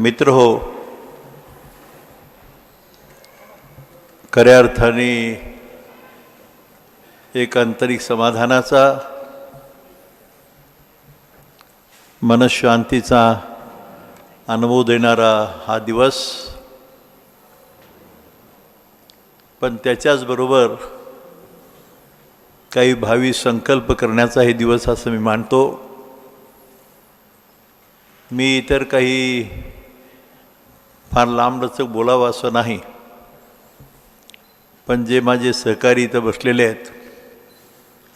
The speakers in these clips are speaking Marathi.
मित्र हो खऱ्या अर्थाने एक आंतरिक समाधानाचा मनशांतीचा अनुभव देणारा हा दिवस. पण त्याच्याचबरोबर काही भावी संकल्प करण्याचा हे दिवस असं मी मानतो. मी इतर काही फार लांबलचक बोलावं असं नाही. पण जे माझे सहकारी इथं बसलेले आहेत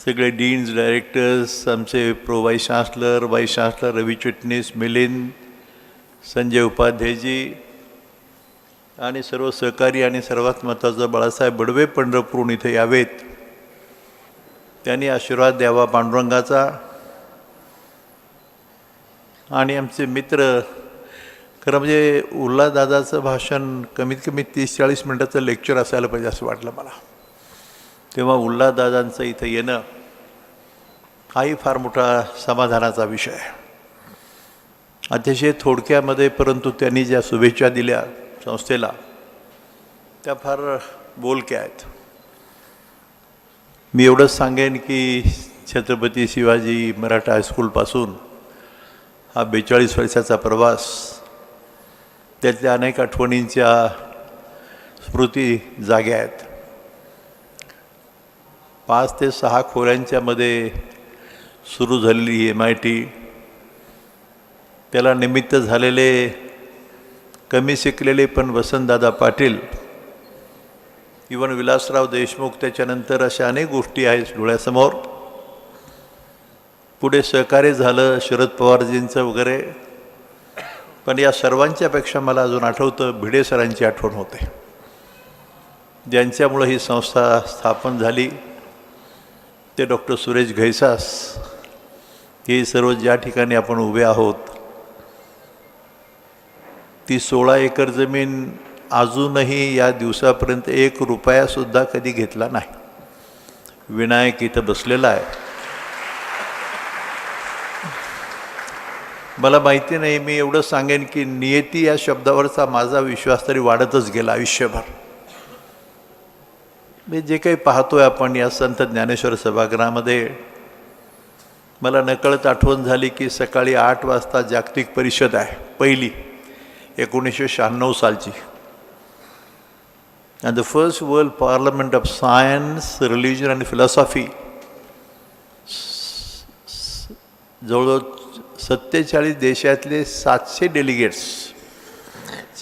सगळे डीन्स डायरेक्टर्स आमचे pro vice chancellor vice chancellor Ravi Chitnis Milind Sanjay Upadhyayji आणि सर्व सहकारी आणि सर्वात महत्त्वाचं बाळासाहेब बडवे पंढरपूरून इथे यावेत. त्यांनी आशीर्वाद द्यावा पांडुरंगाचा. आणि आमचे मित्र खरं म्हणजे उल्हादादाचं भाषण कमीत कमी तीस चाळीस मिनटाचं लेक्चर असायला पाहिजे असं वाटलं मला. तेव्हा उल्हादादांचं इथं येणं हाही फार मोठा समाधानाचा विषय आहे. अतिशय थोडक्यामध्ये परंतु त्यांनी ज्या शुभेच्छा दिल्या संस्थेला त्या फार बोलक्या आहेत. मी एवढंच सांगेन की छत्रपती शिवाजी मराठा हायस्कूलपासून हा बेचाळीस वर्षाचा प्रवास त्यातल्या अनेक आठवणींच्या स्मृती जाग्या आहेत. पाच ते सहा खोऱ्यांच्यामध्ये सुरू झालेली एम आय टी त्याला निमित्त झालेले कमी शिकलेले पण वसंतदादा पाटील इवन विलासराव देशमुख त्याच्यानंतर अशा अनेक गोष्टी आहेत डोळ्यासमोर. पुढे सहकार्य झालं शरद पवारजींचं वगैरे. पण या सर्वांच्यापेक्षा मला अजून आठवतं भिडे सरांची आठवण होते. ज्यांच्यामुळं ही संस्था स्थापन झाली. ते डॉक्टर सुरेश घैसास. हे सर्व ज्या ठिकाणी आपण उभे आहोत ती सोळा एकर जमीन अजूनही या दिवसापर्यंत एक रुपयासुद्धा कधी घेतला नाही. विनायक इथं बसलेला आहे. मला माहिती नाही मी एवढं सांगेन की नियती या शब्दावरचा माझा विश्वास तरी वाढतच गेला आयुष्यभर. मी जे काही पाहतोय आपण या संत ज्ञानेश्वर सभागृहामध्ये मला नकळत आठवण झाली की सकाळी आठ वाजता जागतिक परिषद आहे पहिली एकोणीसशे शहाण्णव सालची. And the first world parliament of science religion and philosophy जवळजवळ सत्तेचाळीस देशातले सातशे डेलिगेट्स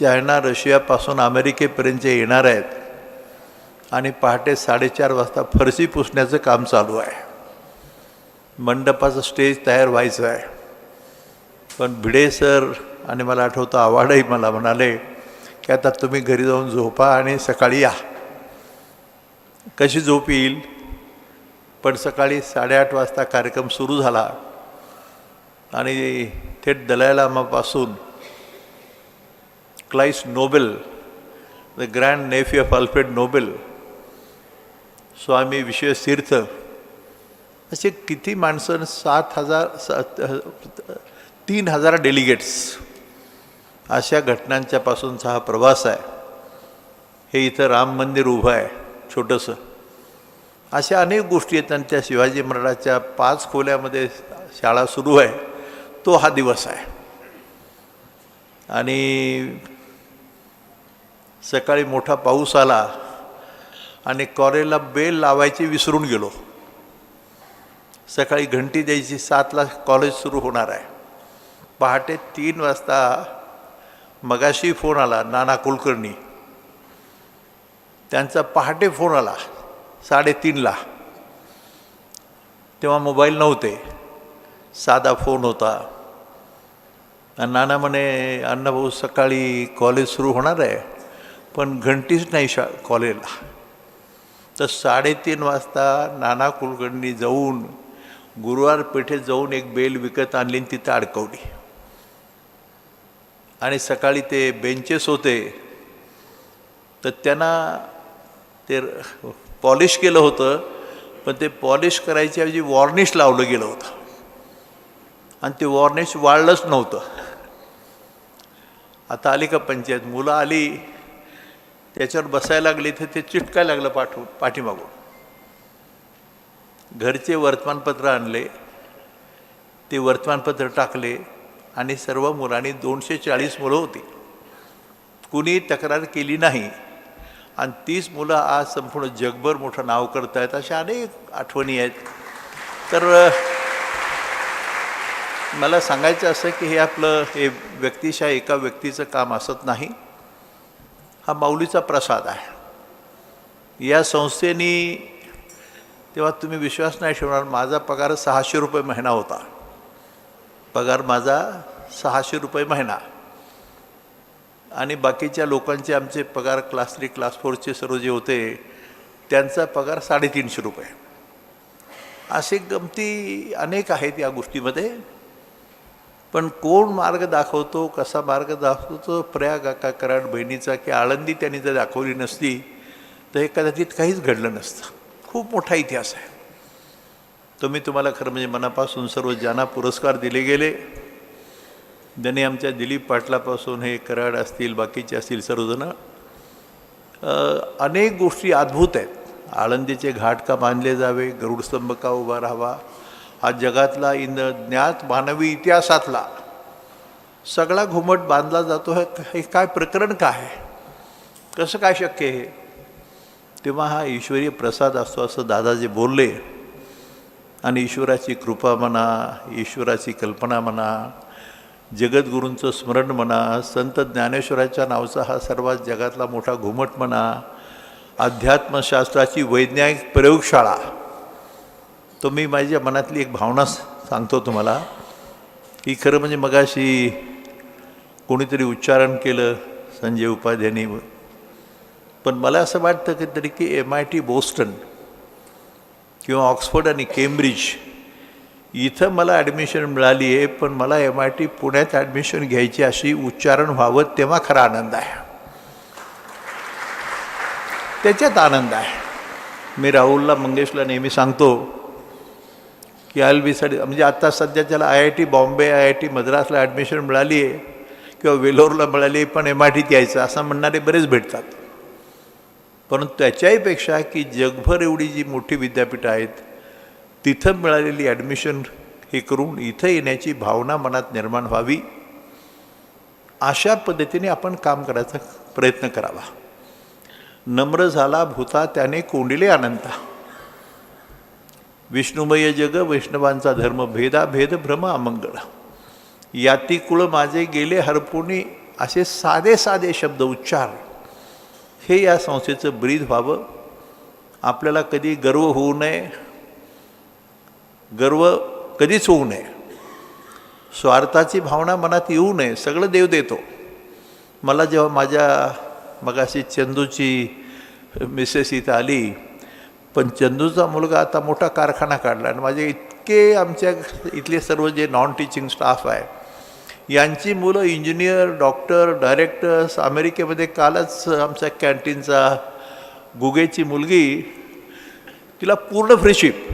चायना रशियापासून अमेरिकेपर्यंत येणार आहेत. आणि पहाटे साडेचार वाजता फरशी पुसण्याचं काम चालू आहे. मंडपाचं स्टेज तयार व्हायचं आहे. पण भिडे सर आणि मला आठवतं आव्हाडही मला म्हणाले की आता तुम्ही घरी जाऊन झोपा आणि सकाळी या. कशी झोप येईल? पण सकाळी साडेआठ वाजता कार्यक्रम सुरू झाला. आणि थेट दलायलामापासून क्लाईस क्लाइस Nobel the grand nephew of Alfred Nobel Swami Vishwatirth असे किती माणसं सात हजार सात तीन हजार डेलिगेट्स अशा घटनांच्यापासूनचा हा प्रवास आहे. हे इथं राम मंदिर उभं आहे छोटंसं. अशा अनेक गोष्टी आहेत आणि त्या शिवाजी महाराजाच्या पाच खोल्यामध्ये शाळा सुरू आहे. तो हा दिवस आहे. आणि सकाळी मोठा पाऊस आला आणि कॉलेजला बेल लावायची विसरून गेलो. सकाळी घंटी द्यायची सातला कॉलेज सुरू होणार आहे. पहाटे तीन वाजता मगाशी फोन आला नाना कुलकर्णी. त्यांचा पहाटे फोन आला साडेतीनला. तेव्हा मोबाईल नव्हते. साधा फोन होता. आणि नाना म्हणे अण्णाभाऊ सकाळी कॉलेज सुरू होणार आहे पण घंटीच नाही शा कॉलेजला तर साडेतीन वाजता नाना कुलकर्णी जाऊन गुरुवार पेठेत जाऊन एक बेल विकत आणली आणि तिथं अडकवली. आणि सकाळी ते बेंचेस होते. तर त्यांना ते पॉलिश केलं होतं पण ते पॉलिश करायच्याऐवजी वॉर्निश लावलं गेलं होतं. आणि ते वॉर्निश वाढलंच नव्हतं. आता आली का पंचायत? मुलं आली. त्याच्यावर बसायला लागली तर ते चिटकाय लागलं पाठवून पाठीमागून. घरचे वर्तमानपत्र आणले ते वर्तमानपत्र टाकले आणि सर्व मुलांनी दोनशे चाळीस मुलं होती. कुणी तक्रार केली नाही. आणि तीच मुलं आज संपूर्ण जगभर मोठं नाव करत आहेत अशा अनेक आठवणी आहेत. तर मला सांगायचं असं की हे आपलं हे व्यक्तिशः एका व्यक्तीचं काम असत नाही. हा माऊलीचा प्रसाद आहे. या संस्थेनी तेव्हा तुम्ही विश्वास नाही ठेवणार माझा पगार सहाशे रुपये महिना होता. पगार माझा सहाशे रुपये महिना. आणि बाकीच्या लोकांचे आमचे पगार क्लास थ्री क्लास फोरचे सर्व जे होते त्यांचा पगार साडेतीनशे रुपये. असे गमती अनेक आहेत या गोष्टीमध्ये. पण कोण मार्ग दाखवतो कसा मार्ग दाखवतो? प्रयाग का कराड बहिणीचा की आळंदी त्यांनी जर दाखवली नसती तर हे कदाचित काहीच घडलं नसतं. खूप मोठा इतिहास आहे. तो मी तुम्हाला खरं म्हणजे मनापासून सर्व ज्यांना पुरस्कार दिले गेले ज्यांनी आमच्या दिलीप पाटलापासून हे कराड असतील बाकीचे असतील सर्वजण अनेक गोष्टी अद्भुत आहेत. आळंदीचे घाट का बांधले जावे गरुडस्तंभ का उभा राहावा हा जगातला इन ज्ञात मानवी इतिहासातला सगळा घुमट बांधला जातो. हे हे काय प्रकरण काय आहे? कसं काय शक्य आहे? हे तेव्हा हा ईश्वरीय प्रसाद असतो असं दादाजी बोलले. आणि ईश्वराची कृपा म्हणा ईश्वराची कल्पना म्हणा जगद्गुरूंचं स्मरण म्हणा संत ज्ञानेश्वराच्या नावचा हा सर्वात जगातला मोठा घुमट म्हणा अध्यात्मशास्त्राची वैज्ञानिक प्रयोगशाळा तो मी माझ्या मनातली एक भावना सांगतो तुम्हाला. की खरं म्हणजे मगाशी कोणीतरी उच्चारण केलं संजय उपाध्यायांनी. पण मला असं वाटतं की तरी की एम आय टी बोस्टन किंवा ऑक्सफर्ड आणि केम्ब्रिज इथं मला ॲडमिशन मिळाली आहे पण मला एम आय टी पुण्यात ॲडमिशन घ्यायची अशी उच्चारण व्हावं तेव्हा खरा आनंद आहे. त्याच्यात आनंद आहे. मी राहुलला मंगेशला नेहमी सांगतो की आय बी साठी म्हणजे आता सध्या त्याला I I T Bombay I I T मद्रासला admission मिळाली आहे किंवा वेलोरला मिळाली आहे पण एम आय टीत यायचं असं म्हणणारे बरेच भेटतात. परंतु त्याच्याहीपेक्षा की जगभर एवढी जी मोठी विद्यापीठं आहेत तिथं मिळालेली ॲडमिशन हे करून इथं येण्याची भावना मनात निर्माण व्हावी. अशा पद्धतीने आपण काम करायचा प्रयत्न करावा. नम्र झाला भूता त्याने कोंडिले आनंदा. विष्णुमय जग वैष्णवांचा धर्म भेदा भेद भ्रम अमंगळ. याती कुळ माझे गेले हरपुणी असे साधे साधे शब्द उच्चार. हे या संस्थेचं ब्रीद व्हावं. आपल्याला कधी गर्व होऊ नये. गर्व कधीच होऊ नये. स्वार्थाची भावना मनात येऊ नये. सगळं देव देतो. मला जेव्हा माझ्या मगाशी चंदूची मिसेस इथं आली पण चंदूचा मुलगा आता मोठा कारखाना काढला आणि माझे इतके आमच्या इथले सर्व जे नॉन टीचिंग स्टाफ आहे यांची मुलं इंजिनियर डॉक्टर डायरेक्टर्स अमेरिकेमध्ये कालच आमच्या कॅन्टीनचा गुगेची मुलगी तिला पूर्ण फ्रीशिप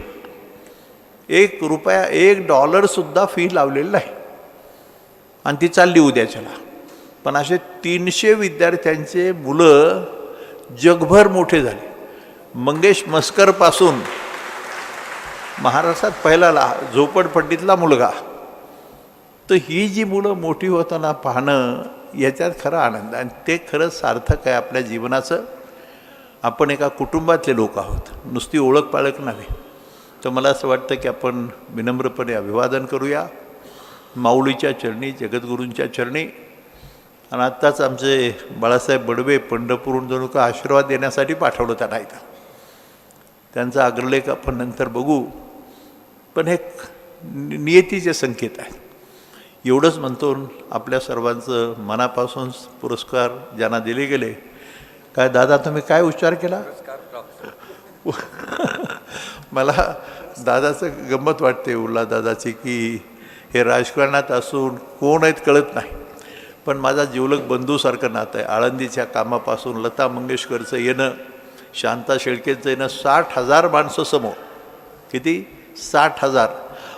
एक रुपया एक डॉलरसुद्धा फी लावलेली नाही. आणि ती चालली उद्याच्याला. पण असे तीनशे विद्यार्थ्यांचे मुलं जगभर मोठे झाले. मंगेश मस्करपासून महाराष्ट्रात पहिला ला झोपडपट्टीतला मुलगा. तर ही जी मुलं मोठी होताना पाहणं याच्यात खरा आनंद आणि ते खरंच सार्थक आहे आपल्या जीवनाचं. आपण एका कुटुंबातले लोक आहोत. नुसती ओळख पाळख नव्हे. तर मला असं वाटतं की आपण विनम्रपणे अभिवादन करूया. माऊलीच्या चरणी जगद्गुरूंच्या चरणी. आणि आत्ताच आमचे बाळासाहेब बडवे पंढरपूरहून जणू का आशीर्वाद देण्यासाठी पाठवलं त्यांना इथं. त्यांचा अग्रलेख आपण नंतर बघू. पण हे नियतीचे संकेत आहेत. एवढंच म्हणतो आपल्या सर्वांचं मनापासून पुरस्कार ज्यांना दिले गेले. काय दादा तुम्ही काय उच्चार केला? मला दादाचं गंमत वाटते उल्ला दादाची की हे राजकारणात असून कोण आहेत कळत नाही. पण माझा जिवलग बंधूसारखं नातं आहे. आळंदीच्या कामापासून लता मंगेशकरचं येणं शांता शेळकेचं येणं साठ हजार माणसं समोर. किती? साठ हजार.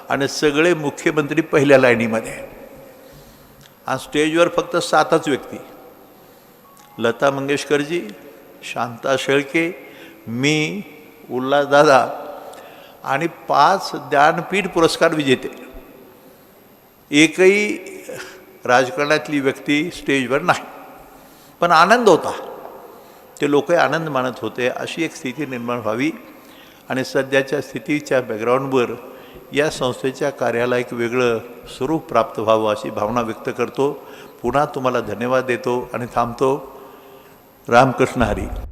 आणि सगळे मुख्यमंत्री पहिल्या लाईनीमध्ये आणि स्टेजवर फक्त सातच व्यक्ती. लता मंगेशकरजी शांता शेळके मी उल्हासदादा आणि पाच ज्ञानपीठ पुरस्कार विजेते. एकही राजकारणातली व्यक्ती स्टेजवर नाही. पण आनंद होता. ते लोकही आनंद मानत होते. अशी एक स्थिती निर्माण व्हावी आणि सध्याच्या स्थितीच्या बॅकग्राऊंडवर या संस्थेच्या कार्याला एक वेगळं स्वरूप प्राप्त व्हावं अशी भावना व्यक्त करतो. पुन्हा तुम्हाला धन्यवाद देतो आणि थांबतो. रामकृष्ण हरी.